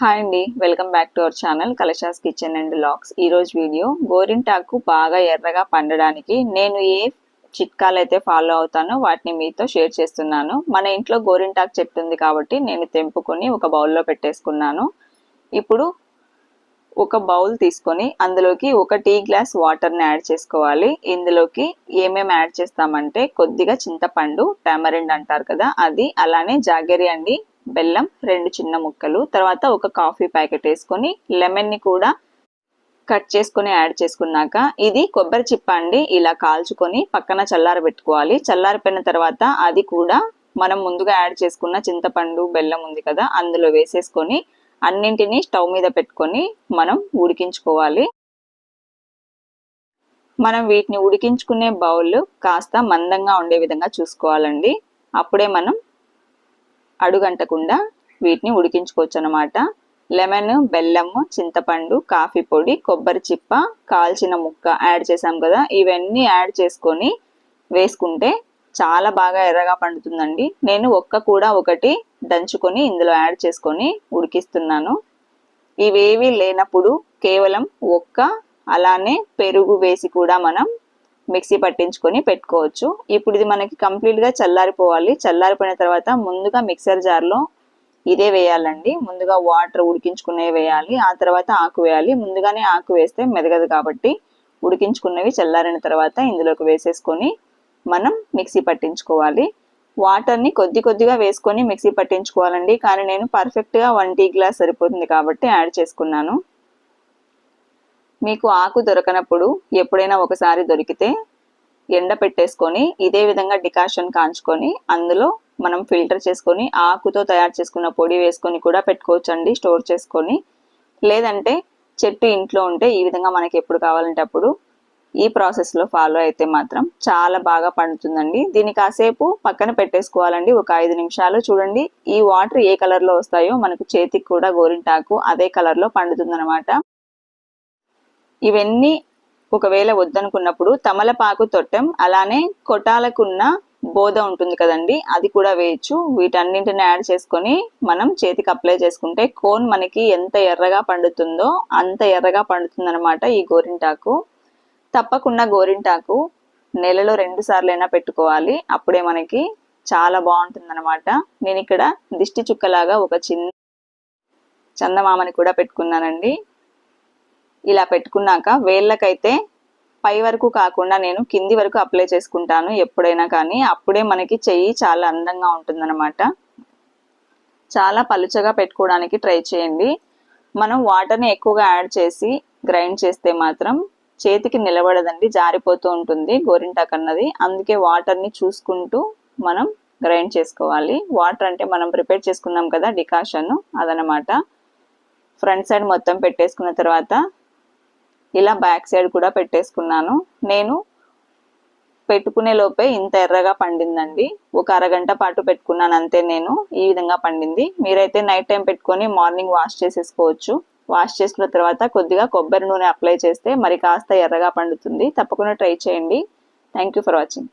Hi అండి welcome back to our channel Kalasha's kitchen and locks ఈరోజు video గోరింటాకు బాగా ఎర్రగా పండడానికి నేను ఏ చిట్కాలు అయితే ఫాలో అవుతానో వాటిని మీతో షేర్ చేస్తున్నాను. మన ఇంట్లో గోరింటాకు చెట్టు ఉంది కాబట్టి నేను తెంపుకొని ఒక బౌల్లో పెట్టేసుకున్నాను. ఇప్పుడు ఒక బౌల్ తీసుకొని అందులోకి ఒక టీ గ్లాస్ వాటర్ని యాడ్ చేసుకోవాలి. ఇందులోకి ఏమేమి యాడ్ చేస్తామంటే కొద్దిగా చింతపండు టామరిండ్ అంటారు కదా అది అలానే జాగరి అండి. బెల్లం రెండు చిన్న ముక్కలు తర్వాత ఒక కాఫీ ప్యాకెట్ వేసుకొని లెమన్ని కూడా కట్ చేసుకొని యాడ్ చేసుకున్నాక ఇది కొబ్బరి చిప్ప అండి ఇలా కాల్చుకొని పక్కన చల్లారి పెట్టుకోవాలి. చల్లారిపోయిన తర్వాత అది కూడా మనం ముందుగా యాడ్ చేసుకున్న చింతపండు బెల్లం ఉంది కదా అందులో వేసేసుకొని అన్నింటినీ స్టవ్ మీద పెట్టుకొని మనం ఉడికించుకోవాలి. మనం వీటిని ఉడికించుకునే బౌల్ కాస్త మందంగా ఉండే విధంగా చూసుకోవాలండి. అప్పుడే మనం అడుగంటకుండా వీటిని ఉడికించుకోవచ్చు అనమాట లెమన్ బెల్లము చింతపండు కాఫీ పొడి కొబ్బరి చిప్ప కాల్చిన ముక్క యాడ్ చేసాం కదా. ఇవన్నీ యాడ్ చేసుకొని వేసుకుంటే చాలా బాగా ఎర్రగా పండుతుందండి. నేను ఒక్క కూడా ఒకటి దంచుకొని ఇందులో యాడ్ చేసుకొని ఉడికిస్తున్నాను. ఇవేవి లేనప్పుడు కేవలం ఒక్క అలానే పెరుగు వేసి కూడా మనం మిక్సీ పట్టించుకొని పెట్టుకోవచ్చు. ఇప్పుడు ఇది మనకి కంప్లీట్గా చల్లారిపోవాలి. చల్లారిపోయిన తర్వాత ముందుగా మిక్సర్ జార్లో ఇదే వేయాలండి. ముందుగా వాటర్ ఉడికించుకునే వేయాలి. ఆ తర్వాత ఆకు వేయాలి. ముందుగానే ఆకు వేస్తే మెదగదు కాబట్టి ఉడికించుకున్నవి చల్లారిన తర్వాత ఇందులోకి వేసేసుకొని మనం మిక్సీ పట్టించుకోవాలి. వాటర్ని కొద్ది కొద్దిగా వేసుకొని మిక్సీ పట్టించుకోవాలండి. కానీ నేను పర్ఫెక్ట్గా వన్ టీ గ్లాస్ సరిపోతుంది కాబట్టి యాడ్ చేసుకున్నాను. మీకు ఆకు దొరకనప్పుడు ఎప్పుడైనా ఒకసారి దొరికితే ఎండ పెట్టేసుకొని ఇదే విధంగా డికాషన్ కాంచుకొని అందులో మనం ఫిల్టర్ చేసుకొని ఆకుతో తయారు చేసుకున్న పొడి వేసుకొని కూడా పెట్టుకోవచ్చండి స్టోర్ చేసుకొని. లేదంటే చెట్టు ఇంట్లో ఉంటే ఈ విధంగా మనకి ఎప్పుడు కావాలంటే అప్పుడు ఈ ప్రాసెస్లో ఫాలో అయితే మాత్రం చాలా బాగా పండుతుందండి. దీన్ని కాసేపు పక్కన పెట్టేసుకోవాలండి ఒక ఐదు నిమిషాలు చూడండి. ఈ వాటర్ ఏ కలర్లో వస్తాయో మనకు చేతికి కూడా గోరింటాకు అదే కలర్లో పండుతుందన్నమాట. ఇవన్నీ ఒకవేళ వద్దనుకున్నప్పుడు తమలపాకు తొట్టం అలానే కొటాలకున్న బోధ ఉంటుంది కదండి అది కూడా వేయచ్చు. వీటన్నింటిని యాడ్ చేసుకొని మనం చేతికి అప్లై చేసుకుంటే కోన్ మనకి ఎంత ఎర్రగా పండుతుందో అంత ఎర్రగా పండుతుందన్నమాట ఈ గోరింటాకు. తప్పకుండా గోరింటాకు నెలలో రెండు సార్లైనా పెట్టుకోవాలి అప్పుడే మనకి చాలా బాగుంటుందన్నమాట. నేను ఇక్కడ దిష్టి చుక్కలాగా ఒక చిన్న చందమామని కూడా పెట్టుకున్నానండి. ఇలా పెట్టుకున్నాక వేళ్ళకైతే పై వరకు కాకుండా నేను కింది వరకు అప్లై చేసుకుంటాను ఎప్పుడైనా కానీ. అప్పుడే మనకి చెయ్యి చాలా అందంగా ఉంటుందన్నమాట. చాలా పలుచగా పెట్టుకోవడానికి ట్రై చేయండి. మనం వాటర్ని ఎక్కువగా యాడ్ చేసి గ్రైండ్ చేస్తే మాత్రం చేతికి నిలబడదండి జారిపోతూ ఉంటుంది గోరింటాక్ అన్నది అందుకే వాటర్ని చూసుకుంటూ మనం గ్రైండ్ చేసుకోవాలి. వాటర్ అంటే మనం ప్రిపేర్ చేసుకున్నాం కదా డికాషన్ అదనమాట ఫ్రంట్ సైడ్ మొత్తం పెట్టేసుకున్న తర్వాత ఇలా బ్యాక్ సైడ్ కూడా పెట్టేసుకున్నాను. నేను పెట్టుకునే లోపే ఇంత ఎర్రగా పండిందండి. ఒక అరగంట పాటు పెట్టుకున్నాను అంతే నేను. ఈ విధంగా పండింది. మీరైతే నైట్ టైం పెట్టుకొని మార్నింగ్ వాష్ చేసేసుకోవచ్చు. వాష్ చేసుకున్న తర్వాత కొద్దిగా కొబ్బరి నూనె అప్లై చేస్తే మరి కాస్త ఎర్రగా పండుతుంది. తప్పకుండా ట్రై చేయండి. Thank for watching.